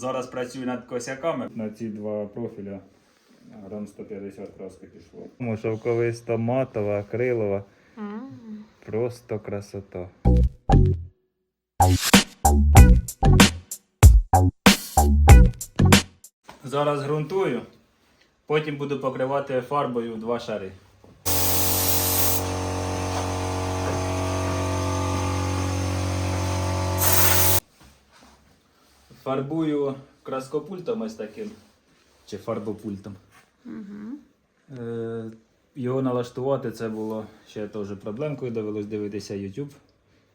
Зараз працюю над косяками. На ці два профіля грам 150 краски пішло. Шовковиста матова, акрилова. Просто красота. Зараз ґрунтую, потім буду покривати фарбою два шари. Фарбую краскопультом ось таким. Чи фарбопультом. Е, його налаштувати це було ще теж проблемкою, довелось дивитися YouTube.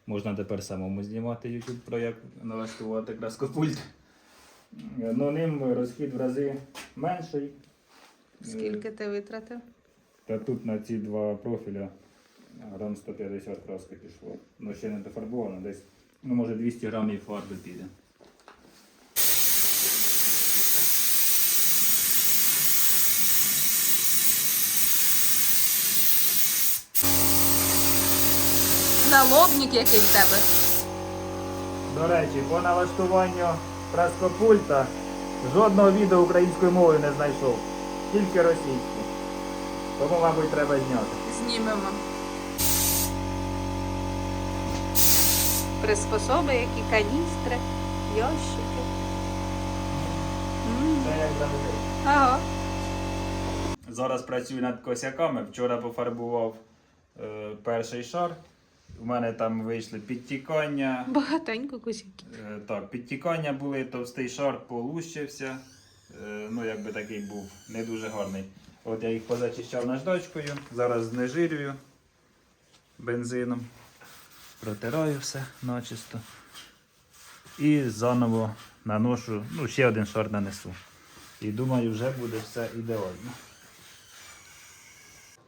Можна тепер самому знімати YouTube про як налаштувати краскопульт. Е, Ну, ним розхід в рази менший. Е, Скільки ти витратив? Та тут на ці два профіля грам 150 краски пішло. Ну ще не дофарбовано, десь, ну може 200 грамів фарби піде. Налобник який в тебе. До речі, по налаштуванню краскопульта жодного відео українською мовою не знайшов. Тільки російською. Тому, мабуть, треба зняти. Знімемо. Приспособи, які каністри, ящики. Це як завжди. Ага. Зараз працюю над косяками. Вчора пофарбував е, перший шар. У мене там вийшли підтікання. Багатенько кусиків. Е, Так, підтікання були, товстий шар полущився. Е, Ну, якби такий був не дуже гарний. От я їх позачищав наждачкою, зараз знежирюю бензином. Протираю все начисто. І заново наношу, ну, ще один шар нанесу. І думаю, вже буде все ідеально.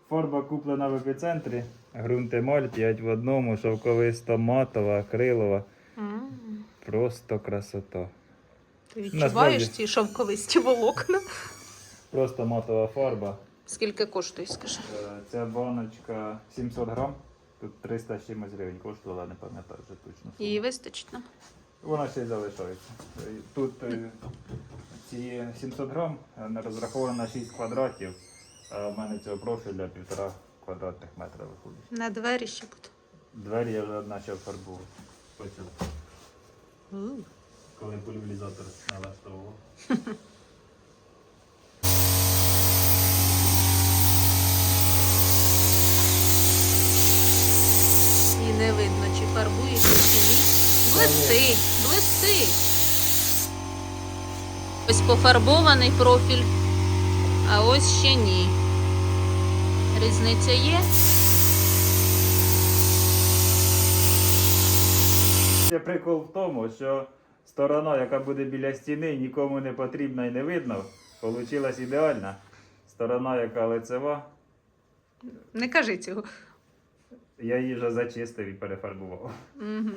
Фарба куплена в епіцентрі. Ґрунт емаль 5 в одному, шовковиста матова, акрилова. Просто красота. Ти Насправді. відчуваєш ці шовковисті волокна? Просто матова фарба. Скільки коштує, скажи? Е, Ця баночка 700 грам. Тут 300 з чимось гривень коштувала, не пам'ятаю вже точно. Її вистачить нам. Вона ще й залишається. Е, Тут е, ці 700 грам розраховано на 6 квадратів, а в мене цього профіля півтора квадратних метра виходить. На двері ще буде. Двері я вже почав фарбувати. Почав, коли пульверізатор налаштовував. І не видно, чи фарбуєш, чи ні. Блистить, блистить. Ось пофарбований профіль, а ось ще ні. Різниця є. Ще прикол в тому, що сторона, яка буде біля стіни, нікому не потрібна і не видно. Получилась ідеальна. Сторона, яка лицева, Не кажи цього. я її вже зачистив і перефарбував. Угу.